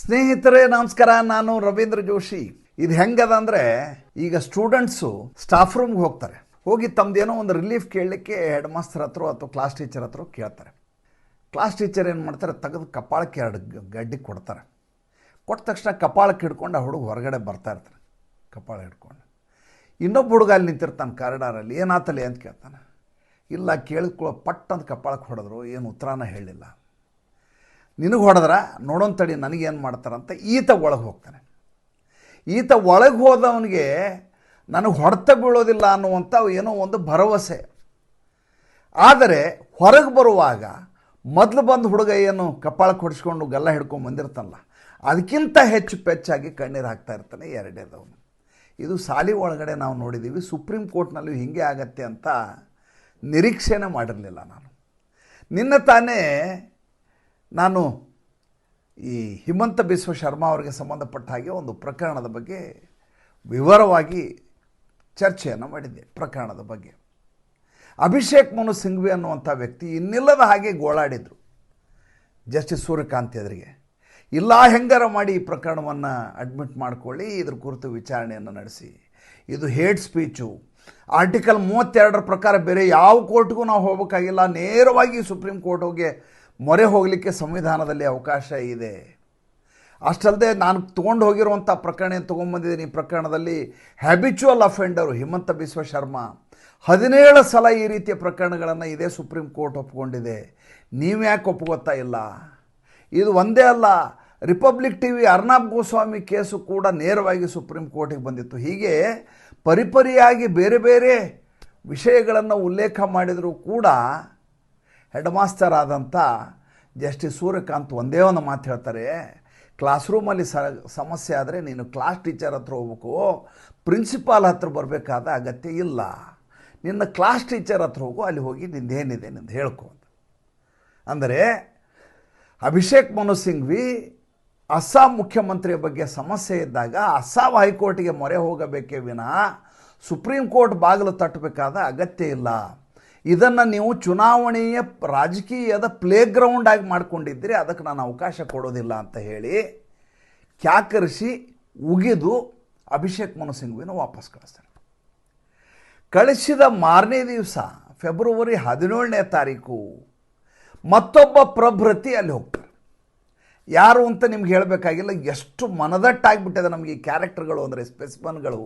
ಸ್ನೇಹಿತರೇ, ನಮಸ್ಕಾರ. ನಾನು ರವೀಂದ್ರ ಜೋಶಿ. ಇದು ಹೆಂಗದ ಅಂದರೆ ಈಗ ಸ್ಟೂಡೆಂಟ್ಸು ಸ್ಟಾಫ್ ರೂಮ್ಗೆ ಹೋಗ್ತಾರೆ. ಹೋಗಿ ತಮ್ದೇನೋ ಒಂದು ರಿಲೀಫ್ ಕೇಳಲಿಕ್ಕೆ ಹೆಡ್ ಮಾಸ್ಟರ್ ಹತ್ರ ಅಥವಾ ಕ್ಲಾಸ್ ಟೀಚರ್ ಹತ್ರ ಕೇಳ್ತಾರೆ. ಕ್ಲಾಸ್ ಟೀಚರ್ ಏನು ಮಾಡ್ತಾರೆ, ತೆಗೆದು ಕಪಾಳಕ್ಕೆ ಎರಡು ಗಡ್ಡಿ ಕೊಡ್ತಾರೆ. ಕೊಟ್ಟ ತಕ್ಷಣ ಕಪಾಳಕ್ಕೆ ಹಿಡ್ಕೊಂಡು ಆ ಹುಡುಗ ಹೊರಗಡೆ ಬರ್ತಾ ಇರ್ತಾರೆ ಕಪಾಳ ಹಿಡ್ಕೊಂಡು. ಇನ್ನೊಬ್ಬ ಹುಡುಗ ಅಲ್ಲಿ ನಿಂತಿರ್ತಾನೆ ಕಾರಿಡಾರಲ್ಲಿ ಏನಾತಲೆ ಅಂತ ಕೇಳ್ತಾನೆ. ಇಲ್ಲ, ಕೇಳಿಕೊಳ್ಳೋ ಪಟ್ ಅಂತ ಕಪಾಳಕ್ಕೆ ಹೊಡೆದ್ರು, ಏನು ಉತ್ತರನ ಹೇಳಿಲ್ಲ. ನಿನಗೆ ಹೊಡೆದ್ರೆ ನೋಡೋನ್ ತಡಿ ನನಗೇನು ಮಾಡ್ತಾರಂತ ಈತ ಒಳಗೆ ಹೋಗ್ತಾನೆ. ಈತ ಒಳಗೆ ಹೋದವನಿಗೆ ನನಗೆ ಹೊಡೆತ ಬೀಳೋದಿಲ್ಲ ಅನ್ನುವಂಥ ಏನೋ ಒಂದು ಭರವಸೆ. ಆದರೆ ಹೊರಗೆ ಬರುವಾಗ ಮೊದಲು ಬಂದು ಹುಡುಗ ಏನು ಕಪಾಳಕ್ಕೆ ಹೊಡಿಸ್ಕೊಂಡು ಗಲ್ಲ ಹಿಡ್ಕೊಂಡು ಬಂದಿರ್ತಾನಲ್ಲ, ಅದಕ್ಕಿಂತ ಹೆಚ್ಚು ಪೆಚ್ಚಾಗಿ ಕಣ್ಣೀರು ಹಾಕ್ತಾ ಇರ್ತಾನೆ ಎರಡೇದವನು ಇದು ಸಾಲಿ ಒಳಗಡೆ ನಾವು ನೋಡಿದ್ದೀವಿ ಸುಪ್ರೀಂ ಕೋರ್ಟ್ನಲ್ಲಿ ಹೀಗೆ ಆಗತ್ತೆ ಅಂತ ನಿರೀಕ್ಷೆನೇ ಮಾಡಿರಲಿಲ್ಲ ನಾನು. ನಿನ್ನ ತಾನೇ ನಾನು ಈ ಹಿಮಂತ ಬಿಸ್ವ ಶರ್ಮಾ ಅವರಿಗೆ ಸಂಬಂಧಪಟ್ಟ ಹಾಗೆ ಒಂದು ಪ್ರಕರಣದ ಬಗ್ಗೆ ವಿವರವಾಗಿ ಚರ್ಚೆಯನ್ನು ಮಾಡಿದ್ದೆ, ಪ್ರಕರಣದ ಬಗ್ಗೆ. ಅಭಿಷೇಕ್ ಮನು ಸಿಂಘ್ವಿ ಅನ್ನುವಂಥ ವ್ಯಕ್ತಿ ಇನ್ನಿಲ್ಲದ ಹಾಗೆ ಗೋಳಾಡಿದರು ಜಸ್ಟಿಸ್ ಸೂರ್ಯಕಾಂತ್ ಎದುರಿಗೆ. ಇಲ್ಲ, ಹೆಂಗಾರ ಮಾಡಿ ಈ ಪ್ರಕರಣವನ್ನು ಅಡ್ಮಿಟ್ ಮಾಡಿಕೊಳ್ಳಿ, ಇದ್ರ ಕುರಿತು ವಿಚಾರಣೆಯನ್ನು ನಡೆಸಿ. ಇದು ಹೇಟ್ ಸ್ಪೀಚು. ಆರ್ಟಿಕಲ್ ಮೂವತ್ತೆರಡರ ಪ್ರಕಾರ ಬೇರೆ ಯಾವ ಕೋರ್ಟ್ಗೂ ನಾವು ಹೋಗಬೇಕಾಗಿಲ್ಲ, ನೇರವಾಗಿ ಸುಪ್ರೀಂ ಕೋರ್ಟ್ ಹೋಗಿ ಮೊರೆ ಹೋಗಲಿಕ್ಕೆ ಸಂವಿಧಾನದಲ್ಲಿ ಅವಕಾಶ ಇದೆ. ಅಷ್ಟಲ್ಲದೆ ನಾನು ತೊಗೊಂಡು ಹೋಗಿರುವಂಥ ಪ್ರಕರಣ ಏನು ತೊಗೊಂಬಂದಿದ್ದೀನಿ ಈ ಪ್ರಕರಣದಲ್ಲಿ ಹ್ಯಾಬಿಚುವಲ್ ಅಫೆಂಡರು ಹಿಮಂತ ಬಿಸ್ವ ಶರ್ಮಾ. ಹದಿನೇಳು ಸಲ ಈ ರೀತಿಯ ಪ್ರಕರಣಗಳನ್ನು ಇದೇ ಸುಪ್ರೀಂ ಕೋರ್ಟ್ ಒಪ್ಕೊಂಡಿದೆ. ನೀವು ಯಾಕೆ ಇಲ್ಲ? ಇದು ಒಂದೇ ಅಲ್ಲ Republic T V Arnab Goswami case ಕೂಡ ನೇರವಾಗಿ ಸುಪ್ರೀಂ ಕೋರ್ಟಿಗೆ ಬಂದಿತ್ತು. ಹೀಗೆ ಪರಿಪರಿಯಾಗಿ ಬೇರೆ ಬೇರೆ ವಿಷಯಗಳನ್ನು ಉಲ್ಲೇಖ ಮಾಡಿದರೂ ಕೂಡ ಹೆಡ್ ಮಾಸ್ಟರ್ ಆದಂಥ ಜಸ್ಟಿಸ್ ಸೂರ್ಯಕಾಂತ್ ಒಂದೇ ಒಂದು ಮಾತು ಹೇಳ್ತಾರೆ ಕ್ಲಾಸ್ ರೂಮಲ್ಲಿ ಸ, ಸಮಸ್ಯೆ ಆದರೆ ನೀನು ಕ್ಲಾಸ್ ಟೀಚರ್ ಹತ್ರ ಹೋಗ್ಬೇಕು. ಪ್ರಿನ್ಸಿಪಾಲ್ ಹತ್ರ ಬರಬೇಕಾದ ಅಗತ್ಯ ಇಲ್ಲ. ನಿನ್ನ ಕ್ಲಾಸ್ ಟೀಚರ್ ಹತ್ರ ಹೋಗು, ಅಲ್ಲಿ ಹೋಗಿ ನಿಂದೇನಿದೆ ನಿಂದು ಹೇಳ್ಕೊ ಅಂತ. ಅಂದರೆ ಅಭಿಷೇಕ್ ಮನು ಸಿಂಘ್ವಿ ಅಸ್ಸಾಂ ಮುಖ್ಯಮಂತ್ರಿಯ ಬಗ್ಗೆ ಸಮಸ್ಯೆ ಇದ್ದಾಗ ಅಸ್ಸಾಂ ಹೈಕೋರ್ಟಿಗೆ ಮೊರೆ ಹೋಗಬೇಕೇ ವಿನಃ ಸುಪ್ರೀಂ ಕೋರ್ಟ್ ಬಾಗಿಲು ತಟ್ಟಬೇಕಾದ ಅಗತ್ಯ ಇಲ್ಲ. ಇದನ್ನು ನೀವು ಚುನಾವಣೆಯ ರಾಜಕೀಯದ ಪ್ಲೇ ಗ್ರೌಂಡ್ ಆಗಿ ಮಾಡಿಕೊಂಡಿದ್ದರೆ, ಅದಕ್ಕೆ ನಾನು ಅವಕಾಶ ಕೊಡೋದಿಲ್ಲ ಅಂತ ಹೇಳಿ ಕ್ಯಾಕರಿಸಿ ಉಗಿದು ಅಭಿಷೇಕ್ ಮನು ಸಿಂಘ್ವಿನ ವಾಪಸ್ ಕಳಿಸ್ತಾರೆ. ಕಳಿಸಿದ ಮಾರನೇ ದಿವಸ, ಫೆಬ್ರವರಿ ಹದಿನೇಳನೇ ತಾರೀಕು, ಮತ್ತೊಬ್ಬ ಪ್ರಭೃತಿ ಅಲ್ಲಿ ಹೋಗ್ತಾರೆ. ಯಾರು ಅಂತ ನಿಮ್ಗೆ ಹೇಳಬೇಕಾಗಿಲ್ಲ, ಎಷ್ಟು ಮನದಟ್ಟಾಗಿಬಿಟ್ಟಿದೆ ನಮಗೆ ಈ ಕ್ಯಾರೆಕ್ಟರ್ಗಳು ಅಂದರೆ, ಸ್ಪೆಸಿಮನ್ಗಳು.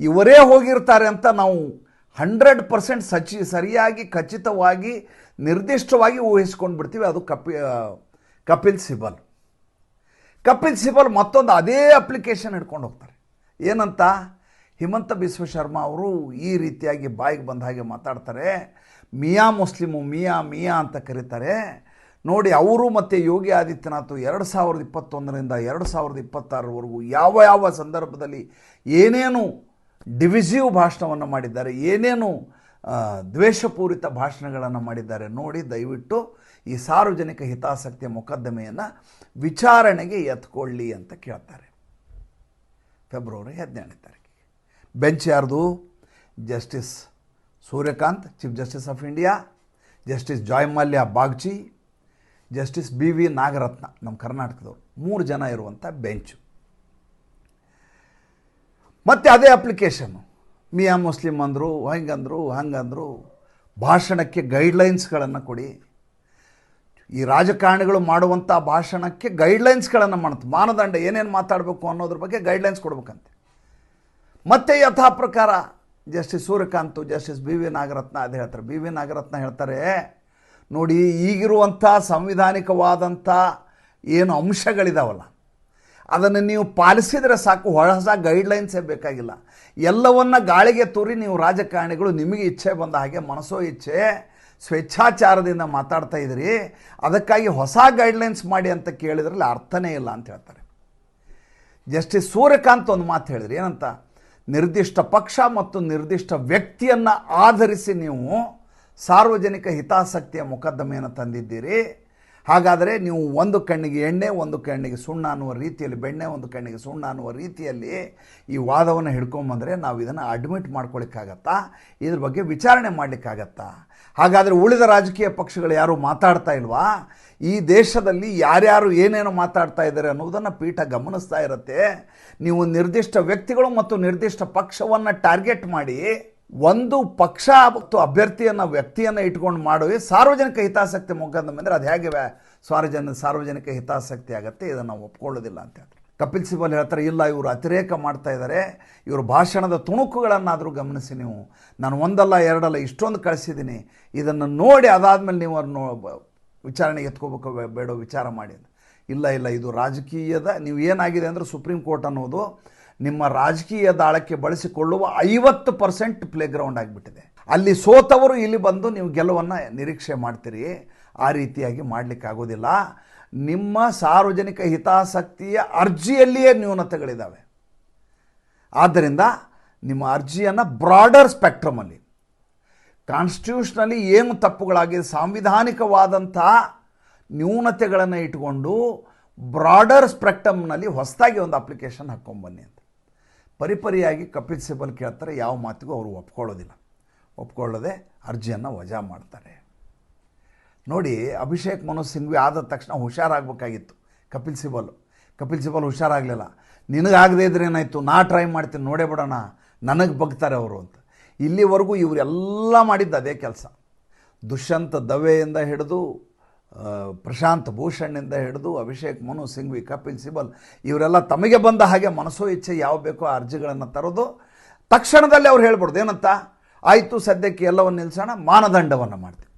ಇವರೇ ಹೋಗಿರ್ತಾರೆ ಅಂತ ನಾವು ಹಂಡ್ರೆಡ್ ಪರ್ಸೆಂಟ್ ಸಚಿ, ಸರಿಯಾಗಿ, ಖಚಿತವಾಗಿ, ನಿರ್ದಿಷ್ಟವಾಗಿ ಊಹಿಸ್ಕೊಂಡು ಬಿಡ್ತೀವಿ. ಅದು ಕಪಿ ಕಪಿಲ್ ಸಿಬಲ್. ಕಪಿಲ್ ಸಿಬಲ್ ಮತ್ತೊಂದು ಅದೇ ಅಪ್ಲಿಕೇಶನ್ ಹಿಡ್ಕೊಂಡು ಹೋಗ್ತಾರೆ. ಏನಂತ? ಹಿಮಂತ ಬಿಸ್ವ ಶರ್ಮಾ ಅವರು ಈ ರೀತಿಯಾಗಿ ಬಾಯಿಗೆ ಬಂದ ಹಾಗೆ ಮಾತಾಡ್ತಾರೆ. ಮಿಯಾ ಮುಸ್ಲಿಮು, ಮಿಯಾ ಮಿಯಾ ಅಂತ ಕರೀತಾರೆ. ನೋಡಿ, ಅವರು ಮತ್ತು ಯೋಗಿ ಆದಿತ್ಯನಾಥ್ ಎರಡು ಸಾವಿರದ ಇಪ್ಪತ್ತೊಂದರಿಂದ ಎರಡು ಸಾವಿರದ ಇಪ್ಪತ್ತಾರರವರೆಗೂ ಯಾವ ಯಾವ ಸಂದರ್ಭದಲ್ಲಿ ಏನೇನು ಡಿವಿಸಿವ್ ಭಾಷಣವನ್ನು ಮಾಡಿದ್ದಾರೆ. ಏನೇನು ದ್ವೇಷಪೂರಿತ ಭಾಷಣಗಳನ್ನು ಮಾಡಿದ್ದಾರೆ ನೋಡಿ ದಯವಿಟ್ಟು ಈ ಸಾರ್ವಜನಿಕ ಹಿತಾಸಕ್ತಿಯ ಮೊಕದ್ದಮೆಯನ್ನು ವಿಚಾರಣೆಗೆ ಎತ್ಕೊಳ್ಳಿ ಅಂತ ಕೇಳ್ತಾರೆ. ಫೆಬ್ರವರಿ ಹದಿನೇಳನೇ ತಾರೀಕಿಗೆ. ಬೆಂಚ್ ಯಾರ್ದು? Justice Suryakant, chief justice of India, justice Joymalya Bagchi, justice B V Nagarathna, ನಮ್ಮ ಕರ್ನಾಟಕದವರು. ಮೂರು ಜನ ಇರುವಂಥ ಬೆಂಚು. ಮತ್ತು ಅದೇ ಅಪ್ಲಿಕೇಶನ್ನು ಮಿಯಾ ಮುಸ್ಲಿಮ್ ಅಂದರು ಹಂಗಂದರು ಹಂಗಂದರು ಭಾಷಣಕ್ಕೆ ಗೈಡ್ಲೈನ್ಸ್ಗಳನ್ನು ಕೊಡಿ. ಈ ರಾಜಕಾರಣಿಗಳು ಮಾಡುವಂಥ ಭಾಷಣಕ್ಕೆ ಗೈಡ್ಲೈನ್ಸ್ಗಳನ್ನು ಮಾಡುತ್ತೆ ಮಾನದಂಡ ಏನೇನು ಮಾತಾಡಬೇಕು ಅನ್ನೋದ್ರ ಬಗ್ಗೆ ಗೈಡ್ಲೈನ್ಸ್ ಕೊಡ್ಬೇಕಂತೆ. ಮತ್ತೆ ಯಥಾ ಪ್ರಕಾರ justice Suryakant justice B V Nagarathna ಅದು ಹೇಳ್ತಾರೆ. ಬಿ ವಿ ನಾಗರತ್ನ ಹೇಳ್ತಾರೆ, ನೋಡಿ ಈಗಿರುವಂಥ ಸಂವಿಧಾನಿಕವಾದಂಥ ಏನು ಅಂಶಗಳಿದಾವಲ್ಲ ಅದನ್ನು ನೀವು ಪಾಲಿಸಿದರೆ ಸಾಕು ಹೊಸ ಗೈಡ್ಲೈನ್ಸೇ ಬೇಕಾಗಿಲ್ಲ. ಎಲ್ಲವನ್ನು ಗಾಳಿಗೆ ತೂರಿ ನೀವು ರಾಜಕಾರಣಿಗಳು ನಿಮಗೆ ಇಚ್ಛೆ ಬಂದ ಹಾಗೆ, ಮನಸ್ಸೋ ಇಚ್ಛೆ, ಸ್ವೇಚ್ಛಾಚಾರದಿಂದ ಮಾತಾಡ್ತಾ ಇದ್ದೀರಿ, ಅದಕ್ಕಾಗಿ ಹೊಸ ಗೈಡ್ಲೈನ್ಸ್ ಮಾಡಿ ಅಂತ ಕೇಳಿದ್ರಲ್ಲಿ ಅರ್ಥನೇ ಇಲ್ಲ ಅಂತ ಹೇಳ್ತಾರೆ. ಜಸ್ಟಿಸ್ ಸೂರ್ಯಕಾಂತ್ ಒಂದು ಮಾತು ಹೇಳಿದ್ರಿ, ಏನಂತ? ನಿರ್ದಿಷ್ಟ ಪಕ್ಷ ಮತ್ತು ನಿರ್ದಿಷ್ಟ ವ್ಯಕ್ತಿಯನ್ನು ಆಧರಿಸಿ ನೀವು ಸಾರ್ವಜನಿಕ ಹಿತಾಸಕ್ತಿಯ ಮೊಕದ್ದಮೆಯನ್ನು ತಂದಿದ್ದೀರಿ. ಹಾಗಾದರೆ ನೀವು ಒಂದು ಕಣ್ಣಿಗೆ ಎಣ್ಣೆ, ಒಂದು ಕಣ್ಣಿಗೆ ಸುಣ್ಣ ಅನ್ನುವ ರೀತಿಯಲ್ಲಿ, ಬೆಣ್ಣೆ, ಒಂದು ಕಣ್ಣಿಗೆ ಸುಣ್ಣ ಅನ್ನುವ ರೀತಿಯಲ್ಲಿ ಈ ವಾದವನ್ನು ಹಿಡ್ಕೊಂಬಂದರೆ ನಾವು ಇದನ್ನು ಅಡ್ಮಿಟ್ ಮಾಡ್ಕೊಳ್ಳಿಕ್ಕಾಗತ್ತಾ ಇದ್ರ ಬಗ್ಗೆ ವಿಚಾರಣೆ ಮಾಡಲಿಕ್ಕಾಗತ್ತಾ? ಹಾಗಾದರೆ ಉಳಿದ ರಾಜಕೀಯ ಪಕ್ಷಗಳು ಯಾರು ಮಾತಾಡ್ತಾ ಇಲ್ವಾ? ಈ ದೇಶದಲ್ಲಿ ಯಾರ್ಯಾರು ಏನೇನು ಮಾತಾಡ್ತಾ ಇದ್ದಾರೆ ಅನ್ನೋದನ್ನು ಪೀಠ ಗಮನಿಸ್ತಾ ಇರುತ್ತೆ. ನೀವು ನಿರ್ದಿಷ್ಟ ವ್ಯಕ್ತಿಗಳು ಮತ್ತು ನಿರ್ದಿಷ್ಟ ಪಕ್ಷವನ್ನು ಟಾರ್ಗೆಟ್ ಮಾಡಿ ಒಂದು ಪಕ್ಷ ಮತ್ತು ಅಭ್ಯರ್ಥಿಯನ್ನು ವ್ಯಕ್ತಿಯನ್ನು ಇಟ್ಕೊಂಡು ಮಾಡುವೆ ಸಾರ್ವಜನಿಕ ಹಿತಾಸಕ್ತಿ. ಮೊಕದ್ದಮೆ ಅಂದರೆ ಅದು ಹೇಗೆ ವ್ಯಾ- ಸಾರ್ವಜನ, ಸಾರ್ವಜನಿಕ ಹಿತಾಸಕ್ತಿ ಆಗುತ್ತೆ, ಇದನ್ನು ನಾವು ಒಪ್ಕೊಳ್ಳೋದಿಲ್ಲ ಅಂತ ಹೇಳ್ತಾರೆ. ಕಪಿಲ್ ಸಿಬಲ್ ಹೇಳ್ತಾರೆ, ಇಲ್ಲ, ಇವರು ಅತಿರೇಕ ಮಾಡ್ತಾ ಇದ್ದಾರೆ ಇವರು ಭಾಷಣದ ತುಣುಕುಗಳನ್ನಾದರೂ ಗಮನಿಸಿ ನೀವು. ನಾನು ಒಂದಲ್ಲ, ಎರಡಲ್ಲ, ಇಷ್ಟೊಂದು ಕಳಿಸಿದ್ದೀನಿ. ಇದನ್ನು ನೋಡಿ ಅದಾದಮೇಲೆ ನೀವು ಅವ್ರನ್ನ ನೋ- ವಿಚಾರಣೆಗೆ ಎತ್ಕೋಬೇಕು ಬೇಡೋ ವಿಚಾರ ಮಾಡಿ ಇಲ್ಲ ಇಲ್ಲ, ಇದು ರಾಜಕೀಯದ, ನೀವು ಏನಾಗಿದೆ ಅಂದರೆ ಸುಪ್ರೀಂ ಕೋರ್ಟ್ ಅನ್ನೋದು ನಿಮ್ಮ ರಾಜಕೀಯ ದಾಳಕ್ಕೆ ಬಳಸಿಕೊಳ್ಳುವ ಐವತ್ತು ಪರ್ಸೆಂಟ್ ಪ್ಲೇ ಗ್ರೌಂಡ್ ಆಗಿಬಿಟ್ಟಿದೆ. ಅಲ್ಲಿ ಸೋತವರು ಇಲ್ಲಿ ಬಂದು ನೀವು ಗೆಲುವನ್ನು ನಿರೀಕ್ಷೆ ಮಾಡ್ತೀರಿ. ಆ ರೀತಿಯಾಗಿ ಮಾಡಲಿಕ್ಕಾಗೋದಿಲ್ಲ ನಿಮ್ಮ ಸಾರ್ವಜನಿಕ ಹಿತಾಸಕ್ತಿಯ ಅರ್ಜಿಯಲ್ಲಿಯೇ ನ್ಯೂನತೆಗಳಿದ್ದಾವೆ ಆದ್ದರಿಂದ ನಿಮ್ಮ ಅರ್ಜಿಯನ್ನು ಬ್ರಾಡರ್ ಸ್ಪೆಕ್ಟ್ರಮಲ್ಲಿ ಕಾನ್ಸ್ಟಿಟ್ಯೂಷನಲ್ಲಿ ಏನು ತಪ್ಪುಗಳಾಗಿದೆ ಸಾಂವಿಧಾನಿಕವಾದಂಥ ನ್ಯೂನತೆಗಳನ್ನು ಇಟ್ಕೊಂಡು ಬ್ರಾಡರ್ ಸ್ಪೆಕ್ಟ್ರಮ್ನಲ್ಲಿ ಹೊಸದಾಗಿ ಒಂದು ಅಪ್ಲಿಕೇಶನ್ ಹಾಕ್ಕೊಂಬನ್ನಿ ಪರಿಪರಿಯಾಗಿ ಕಪಿಲ್ ಸಿಬಲ್ ಕೇಳ್ತಾರೆ, ಯಾವ ಮಾತಿಗೂ ಅವರು ಒಪ್ಕೊಳ್ಳೋದಿಲ್ಲ. ಒಪ್ಕೊಳ್ಳದೆ ಅರ್ಜಿಯನ್ನು ವಜಾ ಮಾಡ್ತಾರೆ. ನೋಡಿ, ಅಭಿಷೇಕ್ ಮನು ಸಿಂಘ್ವಿ ಆದ ತಕ್ಷಣ ಹುಷಾರಾಗಬೇಕಾಗಿತ್ತು ಕಪಿಲ್ ಸಿಬಲ್. ಕಪಿಲ್ ಸಿಬಲ್ ಹುಷಾರಾಗಲಿಲ್ಲ. ನಿನಗಾಗದೇ ಇದ್ರೆ ಏನಾಯಿತು? ನಾ ಟ್ರೈ ಮಾಡ್ತೀನಿ, ನೋಡೇ ಬಿಡೋಣ. ನನಗೆ ಬಗ್ತಾರೆ ಅವರು ಅಂತ. ಇಲ್ಲಿವರೆಗೂ ಇವರೆಲ್ಲ ಮಾಡಿದ್ದು ಅದೇ ಕೆಲಸ. ದುಷ್ಯಂತ ದವೆಯಿಂದ ಹಿಡಿದು ಪ್ರಶಾಂತ್ ಭೂಷಣ್ನಿಂದ ಹಿಡಿದು ಅಭಿಷೇಕ್, ಮನು, ಸಿಂಘ್ವಿ, ಕಪಿಲ್, ಸಿಬಲ್ ಇವರೆಲ್ಲ ತಮಗೆ ಬಂದ ಹಾಗೆ ಮನಸ್ಸೋ ಇಚ್ಛೆ ಯಾವ ಬೇಕೋ ಅರ್ಜಿಗಳನ್ನು ತರೋದು. ತಕ್ಷಣದಲ್ಲಿ ಅವ್ರು ಹೇಳ್ಬಿಡ್ದು, ಏನಂತ? ಆಯಿತು, ಸದ್ಯಕ್ಕೆ ಎಲ್ಲವನ್ನು ನಿಲ್ಲಿಸೋಣ ಮಾನದಂಡವನ್ನು ಮಾಡ್ತೀವಿ.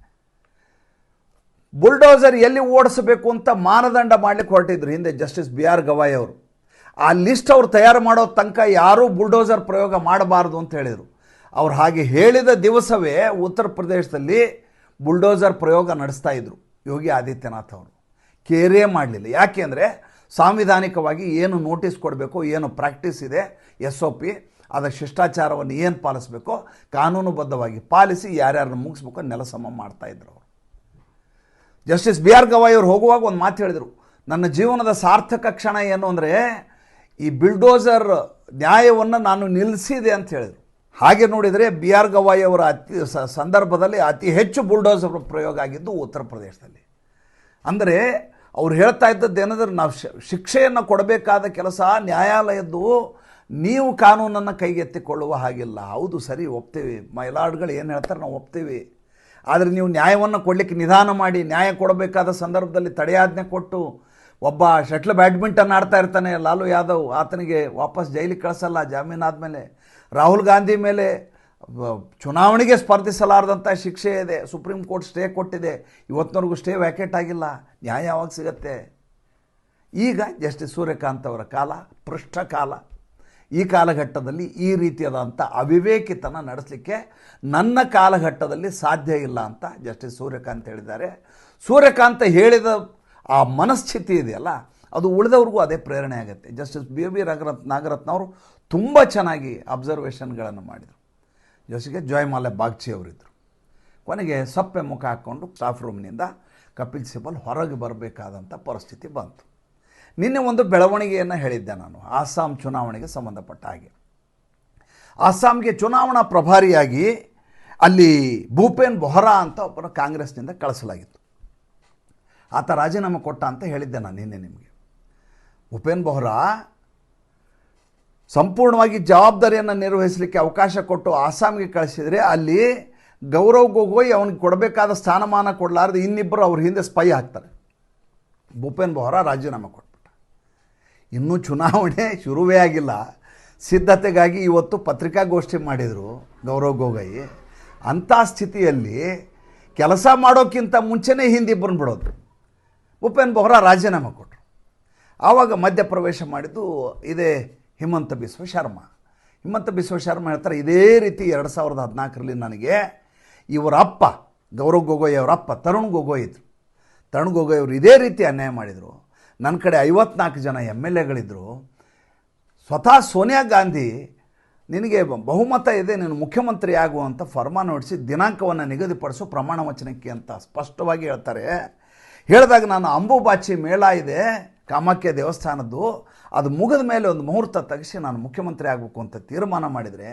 ಬುಲ್ಡೋಸರ್ ಎಲ್ಲಿ ಓಡಿಸಬೇಕು ಅಂತ ಮಾನದಂಡ ಮಾಡಲಿಕ್ಕೆ ಹೊರಟಿದ್ರು. ಹಿಂದೆ ಜಸ್ಟಿಸ್ ಬಿ ಆರ್ ಗವಾಯ್ ಅವರು. ಆ ಲಿಸ್ಟ್ ಅವ್ರು ತಯಾರು ಮಾಡೋ ತನಕ ಯಾರೂ ಬುಲ್ಡೋಸರ್ ಪ್ರಯೋಗ ಮಾಡಬಾರ್ದು ಅಂತ ಹೇಳಿದರು. ಅವ್ರು ಹಾಗೆ ಹೇಳಿದ ದಿವಸವೇ ಉತ್ತರ ಪ್ರದೇಶದಲ್ಲಿ ಬುಲ್ಡೋಸರ್ ಪ್ರಯೋಗ ನಡೆಸ್ತಾ ಇದ್ರು. ಯೋಗಿ ಆದಿತ್ಯನಾಥ್ ಅವರು. ಕೇರೇ ಮಾಡಲಿಲ್ಲ. ಯಾಕೆ ಅಂದರೆ ಸಾಂವಿಧಾನಿಕವಾಗಿ ಏನು ನೋಟಿಸ್ ಕೊಡಬೇಕು, ಏನು ಪ್ರಾಕ್ಟೀಸ್ ಇದೆ, ಎಸ್ ಒ ಪಿ, ಅದರ ಶಿಷ್ಟಾಚಾರವನ್ನು ಏನು ಪಾಲಿಸಬೇಕು, ಕಾನೂನುಬದ್ಧವಾಗಿ ಪಾಲಿಸಿ ಯಾರ್ಯಾರನ್ನು ಮುಗಿಸ್ಬೇಕು ನೆಲಸಮ ಮಾಡ್ತಾಯಿದ್ರು ಅವರು. ಜಸ್ಟಿಸ್ ಬಿ ಆರ್ ಗವಾಯಿ ಅವರು ಹೋಗುವಾಗ ಒಂದು ಮಾತು ಹೇಳಿದರು. ನನ್ನ ಜೀವನದ ಸಾರ್ಥಕ ಕ್ಷಣ ಏನು ಅಂದರೆ ಈ ಬಿಲ್ಡೋಸರ್ ನ್ಯಾಯವನ್ನು ನಾನು ನಿಲ್ಲಿಸಿದೆ ಅಂತ ಹೇಳಿದರು. ಹಾಗೆ ನೋಡಿದರೆ ಬಿ ಆರ್ ಗವಾಯಿ ಅವರ ಅತಿ ಸಂದರ್ಭದಲ್ಲಿ ಅತಿ ಹೆಚ್ಚು ಬುಲ್ಡೋಸರ್ ಪ್ರಯೋಗ ಆಗಿದ್ದು ಉತ್ತರ ಪ್ರದೇಶದಲ್ಲಿ. ಅಂದರೆ ಅವ್ರು ಹೇಳ್ತಾ ಇದ್ದದ್ದು ಏನಂದ್ರೆ ನಾವು ಶಿಕ್ಷೆಯನ್ನು ಕೊಡಬೇಕಾದ ಕೆಲಸ ನ್ಯಾಯಾಲಯದ್ದು ನೀವು ಕಾನೂನನ್ನು ಕೈಗೆತ್ತಿಕೊಳ್ಳುವ ಹಾಗಿಲ್ಲ. ಹೌದು ಸರಿ ಒಪ್ತೀವಿ. ಮೈಲಾಡ್ಗಳು ಏನು ಹೇಳ್ತಾರೆ ನಾವು ಒಪ್ತೀವಿ. ಆದರೆ ನೀವು ನ್ಯಾಯವನ್ನು ಕೊಡಲಿಕ್ಕೆ ನಿಧಾನ ಮಾಡಿ, ನ್ಯಾಯ ಕೊಡಬೇಕಾದ ಸಂದರ್ಭದಲ್ಲಿ ತಡೆಯಾಜ್ಞೆ ಕೊಟ್ಟು, ಒಬ್ಬ ಶಟ್ಲ್ ಬ್ಯಾಡ್ಮಿಂಟನ್ ಆಡ್ತಾ ಇರ್ತಾನೆ ಲಾಲು ಯಾದವ್, ಆತನಿಗೆ ವಾಪಸ್ ಜೈಲಿಗೆ ಕಳಿಸಲ್ಲ ಜಾಮೀನು ಆದಮೇಲೆ. ರಾಹುಲ್ ಗಾಂಧಿ ಮೇಲೆ ಚುನಾವಣೆಗೆ ಸ್ಪರ್ಧಿಸಲಾರದಂಥ ಶಿಕ್ಷೆ ಇದೆ, ಸುಪ್ರೀಂ ಕೋರ್ಟ್ ಸ್ಟೇ ಕೊಟ್ಟಿದೆ, ಇವತ್ತಿನವರೆಗೂ ಸ್ಟೇ ವ್ಯಾಕೆಟ್ ಆಗಿಲ್ಲ, ನ್ಯಾಯ ಯಾವಾಗ ಸಿಗತ್ತೆ? ಈಗ ಜಸ್ಟಿಸ್ ಸೂರ್ಯಕಾಂತ್ ಅವರ ಕಾಲ, ಪೃಷ್ಠ ಕಾಲ. ಈ ಕಾಲಘಟ್ಟದಲ್ಲಿ ಈ ರೀತಿಯಾದಂಥ ಅವಿವೇಕಿತನ ನಡೆಸಲಿಕ್ಕೆ ನನ್ನ ಕಾಲಘಟ್ಟದಲ್ಲಿ ಸಾಧ್ಯ ಇಲ್ಲ ಅಂತ ಜಸ್ಟಿಸ್ ಸೂರ್ಯಕಾಂತ್ ಹೇಳಿದ್ದಾರೆ. ಸೂರ್ಯಕಾಂತ್ ಹೇಳಿದ ಆ ಮನಸ್ಥಿತಿ ಇದೆಯಲ್ಲ ಅದು ಉಳಿದವ್ರಿಗೂ ಅದೇ ಪ್ರೇರಣೆ ಆಗುತ್ತೆ. ಜಸ್ಟಿಸ್ ಬಿ ಬಿ ರಘರತ್ ನಾಗರತ್ನ ಅವರು ತುಂಬ ಚೆನ್ನಾಗಿ ಅಬ್ಸರ್ವೇಷನ್ಗಳನ್ನು ಮಾಡಿದರು. ಜೊತೆಗೆ ಜಯಮಾಲೆ ಬಾಗ್ಚಿ ಅವರಿದ್ದರು ಕೊನೆಗೆ ಸಪ್ಪೆ ಮುಖ ಹಾಕ್ಕೊಂಡು ಸ್ಟಾಫ್ ರೂಮ್ನಿಂದ ಕಪಿಲ್ ಸಿಬಲ್ ಹೊರಗೆ ಬರಬೇಕಾದಂಥ ಪರಿಸ್ಥಿತಿ ಬಂತು. ನಿನ್ನೆ ಒಂದು ಬೆಳವಣಿಗೆಯನ್ನು ಹೇಳಿದ್ದೆ ನಾನು. ಆಸ್ಸಾಂ ಚುನಾವಣೆಗೆ ಸಂಬಂಧಪಟ್ಟ ಹಾಗೆ. ಆಸ್ಸಾಂಗೆ ಚುನಾವಣಾ ಪ್ರಭಾರಿಯಾಗಿ ಅಲ್ಲಿ ಭೂಪೇನ್ ಬೊಹರಾ ಅಂತ ಒಬ್ಬನ ಕಾಂಗ್ರೆಸ್ನಿಂದ ಕಳಿಸಲಾಗಿತ್ತು. ಆತ ರಾಜೀನಾಮೆ ಕೊಟ್ಟ ಅಂತ ಹೇಳಿದ್ದೆ ನಾನು ನಿನ್ನೆ ನಿಮಗೆ. ಭೂಪೇನ್ ಬೋಹ್ರಾ ಸಂಪೂರ್ಣವಾಗಿ ಜವಾಬ್ದಾರಿಯನ್ನು ನಿರ್ವಹಿಸಲಿಕ್ಕೆ ಅವಕಾಶ ಕೊಟ್ಟು ಆಸಾಂಗೆ ಕಳಿಸಿದರೆ ಅಲ್ಲಿ ಗೌರವ್ ಗೊಗೋಯ್ ಅವನಿಗೆ ಕೊಡಬೇಕಾದ ಸ್ಥಾನಮಾನ ಕೊಡಲಾರ್ದು ಇನ್ನಿಬ್ಬರು ಅವ್ರ ಹಿಂದೆ ಸ್ಪೈ ಹಾಕ್ತಾರೆ ಭೂಪೇನ್ ಬೋಹ್ರಾ ರಾಜೀನಾಮೆ ಕೊಟ್ಬಿಟ್ಟ. ಇನ್ನೂ ಚುನಾವಣೆ ಶುರುವೇ ಆಗಿಲ್ಲ. ಸಿದ್ಧತೆಗಾಗಿ ಇವತ್ತು ಪತ್ರಿಕಾಗೋಷ್ಠಿ ಮಾಡಿದರು ಗೌರವ್ ಗೊಗೋಯ್. ಅಂಥ ಸ್ಥಿತಿಯಲ್ಲಿ ಕೆಲಸ ಮಾಡೋಕ್ಕಿಂತ ಮುಂಚೆನೇ ಹಿಂದಿಬ್ಬರನ್ನ ಬಿಡೋದು. ಭೂಪೇನ್ ಬೋಹ್ರಾ ರಾಜೀನಾಮೆ ಕೊಟ್ಟರು ಆವಾಗ ಮಧ್ಯಪ್ರವೇಶ ಮಾಡಿದ್ದು ಇದೇ ಹಿಮಂತ ಬಿಸ್ವ ಶರ್ಮ. ಹಿಮಂತ ಬಿಸ್ವ ಶರ್ಮ ಹೇಳ್ತಾರೆ, ಇದೇ ರೀತಿ ಎರಡು ಸಾವಿರದ ಹದಿನಾಲ್ಕರಲ್ಲಿ ನನಗೆ ಇವರ ಅಪ್ಪ, ಗೌರವ್ ಗೊಗೋಯ್ ಅವರ ಅಪ್ಪ ತರುಣ್ ಗೊಗೋಯ್ ಇದ್ರು. ತರುಣ್ ಗೊಗೋಯ್ ಅವರು ಇದೇ ರೀತಿ ಅನ್ಯಾಯ ಮಾಡಿದರು. ನನ್ನ ಕಡೆ ಐವತ್ನಾಲ್ಕು ಜನ ಎಂ ಎಲ್ ಎಗಳಿದ್ದರು ಸ್ವತಃ ಸೋನಿಯಾ ಗಾಂಧಿ, ನಿನಗೆ ಬಹುಮತ ಇದೆ, ನೀನು ಮುಖ್ಯಮಂತ್ರಿ ಆಗುವಂಥ ಫರ್ಮಾನ್ ಹೊಡಿಸಿ ದಿನಾಂಕವನ್ನು ನಿಗದಿಪಡಿಸು ಪ್ರಮಾಣ ವಚನಕ್ಕೆ ಅಂತ ಸ್ಪಷ್ಟವಾಗಿ ಹೇಳ್ತಾರೆ. ಹೇಳಿದಾಗ ನಾನು ಅಂಬುಬಾಚಿ ಮೇಳ ಇದೆ ಕಾಮಾಖ್ಯ ದೇವಸ್ಥಾನದ್ದು, ಅದು ಮುಗಿದ ಮೇಲೆ ಒಂದು ಮುಹೂರ್ತ ತೆಗೆಸಿ ನಾನು ಮುಖ್ಯಮಂತ್ರಿ ಆಗಬೇಕು ಅಂತ ತೀರ್ಮಾನ ಮಾಡಿದರೆ,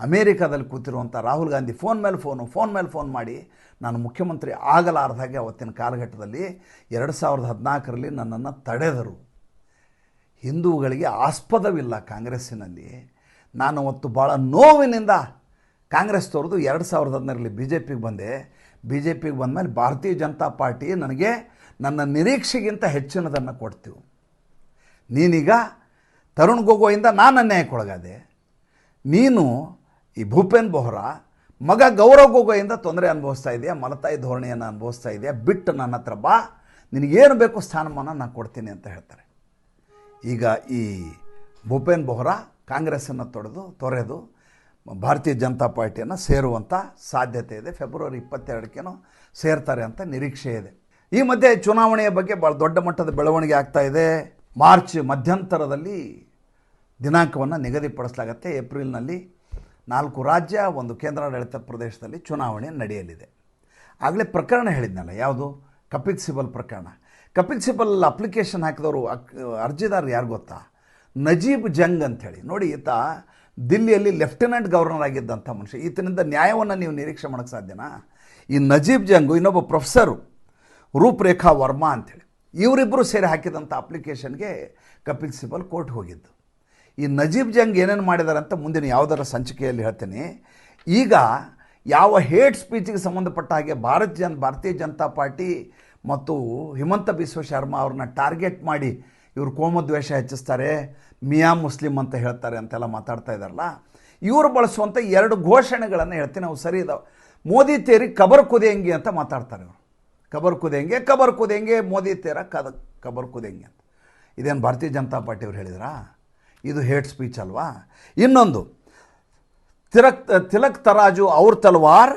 ಅಮೇರಿಕಾದಲ್ಲಿ ಕೂತಿರುವಂಥ ರಾಹುಲ್ ಗಾಂಧಿ ಫೋನ್ ಮೇಲೆ ಫೋನು, ಫೋನ್ ಮೇಲೆ ಫೋನ್ ಮಾಡಿ ನಾನು ಮುಖ್ಯಮಂತ್ರಿ ಆಗಲಾರ್ದಾಗೆ ಅವತ್ತಿನ ಕಾಲಘಟ್ಟದಲ್ಲಿ ಎರಡು ಸಾವಿರದ ಹದಿನಾಲ್ಕರಲ್ಲಿ ನನ್ನನ್ನು ತಡೆದರು. ಹಿಂದೂಗಳಿಗೆ ಆಸ್ಪದವಿಲ್ಲ ಕಾಂಗ್ರೆಸ್ಸಿನಲ್ಲಿ. ನಾನು ಅವತ್ತು ಭಾಳ ನೋವಿನಿಂದ ಕಾಂಗ್ರೆಸ್ ತೋರಿದು ಎರಡು ಸಾವಿರದ ಹದಿನಾರರಲ್ಲಿ ಬಿ ಜೆ ಪಿಗೆ ಬಂದೆ. ಬಿ ಜೆ ಪಿಗೆ ಬಂದಮೇಲೆ ಭಾರತೀಯ ಜನತಾ ಪಾರ್ಟಿ ನನಗೆ ನನ್ನ ನಿರೀಕ್ಷೆಗಿಂತ ಹೆಚ್ಚಿನದನ್ನು ಕೊಡ್ತೀವಿ. ನೀನೀಗ ತರುಣ್ ಗೊಗೋಯಿಂದ ನಾನು ಅನ್ಯಾಯಕ್ಕೊಳಗಾದೆ. ನೀನು ಈ ಭೂಪೇನ್ ಬೋಹ್ರಾ, ಮಗ ಗೌರವ್ ಗೊಗೋಯಿಂದ ತೊಂದರೆ ಅನುಭವಿಸ್ತಾ ಇದೆಯಾ, ಮಲತಾಯಿ ಧೋರಣೆಯನ್ನು ಅನುಭವಿಸ್ತಾ ಇದೆಯಾ, ಬಿಟ್ಟು ನನ್ನ ಹತ್ರ ಬಾ, ನಿನಗೇನು ಬೇಕು ಸ್ಥಾನಮಾನ ನಾನು ಕೊಡ್ತೀನಿ ಅಂತ ಹೇಳ್ತಾರೆ. ಈಗ ಈ ಭೂಪೇನ್ ಬೋಹ್ರಾ ಕಾಂಗ್ರೆಸ್ಸನ್ನು ತೊಡೆದು, ತೊರೆದು, ಭಾರತೀಯ ಜನತಾ ಪಾರ್ಟಿಯನ್ನು ಸೇರುವಂಥ ಸಾಧ್ಯತೆ ಇದೆ. ಫೆಬ್ರವರಿ ಇಪ್ಪತ್ತೆರಡಕ್ಕೇನೋ ಸೇರ್ತಾರೆ ಅಂತ ನಿರೀಕ್ಷೆ ಇದೆ. ಈ ಮಧ್ಯೆ ಚುನಾವಣೆಯ ಬಗ್ಗೆ ಭಾಳ ದೊಡ್ಡ ಮಟ್ಟದ ಬೆಳವಣಿಗೆ ಆಗ್ತಾ ಇದೆ. ಮಾರ್ಚ್ ಮಧ್ಯಂತರದಲ್ಲಿ ದಿನಾಂಕವನ್ನು ನಿಗದಿಪಡಿಸಲಾಗತ್ತೆ. ಏಪ್ರಿಲ್ನಲ್ಲಿ ನಾಲ್ಕು ರಾಜ್ಯ, ಒಂದು ಕೇಂದ್ರಾಡಳಿತ ಪ್ರದೇಶದಲ್ಲಿ ಚುನಾವಣೆ ನಡೆಯಲಿದೆ. ಆಗಲೇ ಪ್ರಕರಣ ಹೇಳಿದ್ನಲ್ಲ, ಯಾವುದು? ಕಪಿಲ್ ಸಿಬಲ್ ಪ್ರಕರಣ. ಕಪಿಲ್ ಸಿಬಲ್ ಅಪ್ಲಿಕೇಶನ್ ಹಾಕಿದವರು ಅರ್ಜಿದಾರರು ಯಾರು ಗೊತ್ತಾ? ನಜೀಬ್ ಜಂಗ್ ಅಂಥೇಳಿ. ನೋಡಿ, ಈತ ದಿಲ್ಲಿಯಲ್ಲಿ ಲೆಫ್ಟಿನೆಂಟ್ ಗವರ್ನರ್ ಆಗಿದ್ದಂಥ ಮನುಷ್ಯ. ಈತನಿಂದ ನ್ಯಾಯವನ್ನು ನೀವು ನಿರೀಕ್ಷೆ ಮಾಡೋಕ್ಕೆ ಸಾಧ್ಯನಾ? ಈ ನಜೀಬ್ ಜಂಗು ಇನ್ನೊಬ್ಬ ಪ್ರೊಫೆಸರು. ರೂಪರೇಖಾ ವರ್ಮಾ ಅಂಥೇಳಿ. ಇವರಿಬ್ಬರು ಸೇರಿ ಹಾಕಿದಂಥ ಅಪ್ಲಿಕೇಶನ್ಗೆ ಕಪಿಲ್ ಸಿಬಲ್ ಕೋರ್ಟ್ ಹೋಗಿದ್ದು. ಈ ನಜೀಬ್ ಜಂಗ್ ಏನೇನು ಮಾಡಿದ್ದಾರೆ ಅಂತ ಮುಂದಿನ ಯಾವುದರ ಸಂಚಿಕೆಯಲ್ಲಿ ಹೇಳ್ತೀನಿ. ಈಗ ಯಾವ ಹೇಟ್ ಸ್ಪೀಚಿಗೆ ಸಂಬಂಧಪಟ್ಟ ಹಾಗೆ ಭಾರತ ಜನ್, ಭಾರತೀಯ ಜನತಾ ಪಾರ್ಟಿ ಮತ್ತು ಹಿಮಂತ ಬಿಸ್ವ ಶರ್ಮಾ ಅವ್ರನ್ನ ಟಾರ್ಗೆಟ್ ಮಾಡಿ ಇವರು ಕೋಮದ್ವೇಷ ಹೆಚ್ಚಿಸ್ತಾರೆ, ಮಿಯಾ ಮುಸ್ಲಿಂ ಅಂತ ಹೇಳ್ತಾರೆ ಅಂತೆಲ್ಲ ಮಾತಾಡ್ತಾ ಇದ್ದಾರಲ್ಲ. ಇವರು ಬಳಸುವಂಥ ಎರಡು ಘೋಷಣೆಗಳನ್ನು ಹೇಳ್ತೀನಿ. ಅವು ಸರಿ ಇದಾವೆ. ಮೋದಿ ತೇರಿ ಕಬರ್ ಕುದಿಯಂಗಿ ಅಂತ ಮಾತಾಡ್ತಾರೆ ಇವರು. ಕಬರ್ ಕುದೆಂಗೆ ಕಬರ್ ಕುದೆಂಗೆ, ಮೋದಿ ತೇರ ಕದ, ಕಬರ್ ಕುದೆಂಗೆ ಅಂತ. ಇದೇನು ಭಾರತೀಯ ಜನತಾ ಪಾರ್ಟಿಯವ್ರು ಹೇಳಿದ್ರಾ? ಇದು ಹೇಟ್ ಸ್ಪೀಚ್ ಅಲ್ವಾ? ಇನ್ನೊಂದು ತಿಲಕ್ ತಿಲಕ್ ತರಾಜು ಅವ್ರ ತಲ್ವಾರ್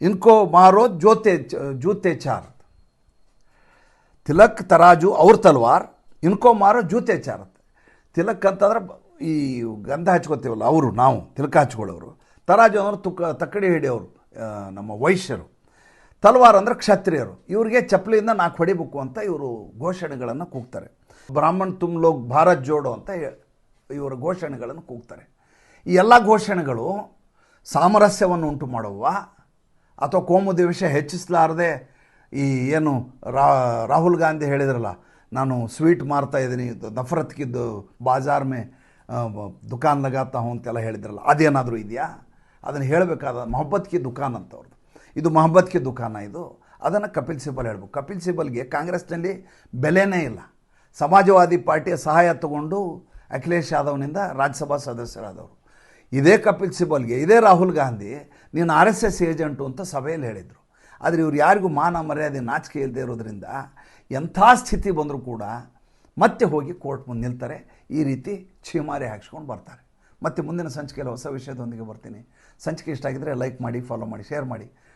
ಇನ್ಕೋ ಮಾರೋ ಜೋತೆ ಜೂತೆ ಚಾರ್. ತಿಲಕ್ ತರಾಜು ಅವ್ರ ತಲ್ವಾರ್ ಇನ್ಕೋ ಮಾರೋ ಜೂತೆ ಚಾರತ್ ತಿಲಕ್ ಅಂತಂದ್ರೆ ಈ ಗಂಧ ಹಚ್ಕೋತೀವಲ್ಲ, ಅವರು, ನಾವು, ತಿಲಕ ಹಚ್ಕೊಳ್ಳೋರು. ತರಾಜು ಅಂದ್ರೆ ತುಕ್ಕ ತಕ್ಕಡಿ ಹಿಡಿಯೋರು ನಮ್ಮ ವೈಶ್ಯರು. ತಲ್ವಾರ್ ಅಂದರೆ ಕ್ಷತ್ರಿಯರು. ಇವ್ರಿಗೆ ಚಪ್ಪಲಿಯಿಂದ ನಾಲ್ಕು ಹೊಡಿಬೇಕು ಅಂತ ಇವರು ಘೋಷಣೆಗಳನ್ನು ಕೂಗ್ತಾರೆ. ಬ್ರಾಹ್ಮಣ್ ತುಮ್ ಲೋಗ್ ಭಾರತ್ ಜೋಡೋ ಅಂತ ಇವರ ಘೋಷಣೆಗಳನ್ನು ಕೂಗ್ತಾರೆ. ಈ ಎಲ್ಲ ಘೋಷಣೆಗಳು ಸಾಮರಸ್ಯವನ್ನು ಉಂಟು ಮಾಡುವ ಅಥವಾ ಕೋಮು ದಿವಸ ಹೆಚ್ಚಿಸಲಾರದೆ ಈ ಏನು ರಾಹುಲ್ ಗಾಂಧಿ ಹೇಳಿದ್ರಲ್ಲ, ನಾನು ಸ್ವೀಟ್ ಮಾರ್ತಾ ಇದ್ದೀನಿ, ನಫರತ್ಕಿದ್ದು ಬಾಜಾರ್ ಮೇ ದುಕಾನ್ ಲಗಾತಾ ಹೂँ ಅಂತೆಲ್ಲ ಹೇಳಿದ್ರಲ್ಲ, ಅದೇನಾದರೂ ಇದೆಯಾ? ಅದನ್ನು ಹೇಳಬೇಕಾದ ಮೊಹಬ್ಬತ್ಕಿ ದುಕಾನ್ ಅಂತ ಅವ್ರದ್ದು ಇದು ಮೊಹಬ್ಬತ್ಗೆ ದುಖಾನ ಇದು. ಅದನ್ನು ಕಪಿಲ್ ಸಿಬಲ್ ಹೇಳ್ಬೇಕು. ಕಪಿಲ್ ಸಿಬಲ್ಗೆ ಕಾಂಗ್ರೆಸ್ನಲ್ಲಿ ಬೆಲೆನೇ ಇಲ್ಲ. ಸಮಾಜವಾದಿ ಪಾರ್ಟಿಯ ಸಹಾಯ ತಗೊಂಡು ಅಖಿಲೇಶ್ ಯಾದವ್ನಿಂದ ರಾಜ್ಯಸಭಾ ಸದಸ್ಯರಾದವರು. ಇದೇ ಕಪಿಲ್ ಸಿಬಲ್ಗೆ, ಇದೇ ರಾಹುಲ್ ಗಾಂಧಿ ನೀನು ಆರ್ ಎಸ್ ಎಸ್ ಏಜೆಂಟು ಅಂತ ಸಭೆಯಲ್ಲಿ ಹೇಳಿದರು. ಆದರೆ ಇವ್ರು ಯಾರಿಗೂ ಮಾನ ಮರ್ಯಾದೆ ನಾಚಿಕೆ ಇಲ್ಲದೆ ಇರೋದ್ರಿಂದ ಎಂಥ ಸ್ಥಿತಿ ಬಂದರೂ ಕೂಡ ಮತ್ತೆ ಹೋಗಿ ಕೋರ್ಟ್ ಮುಂದೆ ನಿಲ್ತಾರೆ. ಈ ರೀತಿ ಛೀಮಾರಿ ಹಾಕ್ಸ್ಕೊಂಡು ಬರ್ತಾರೆ. ಮತ್ತೆ ಮುಂದಿನ ಸಂಚಿಕೆಯಲ್ಲಿ ಹೊಸ ವಿಷಯದೊಂದಿಗೆ ಬರ್ತೀನಿ. ಸಂಚಿಕೆ ಇಷ್ಟ ಆಗಿದ್ದರೆ ಲೈಕ್ ಮಾಡಿ, ಫಾಲೋ ಮಾಡಿ, ಶೇರ್ ಮಾಡಿ.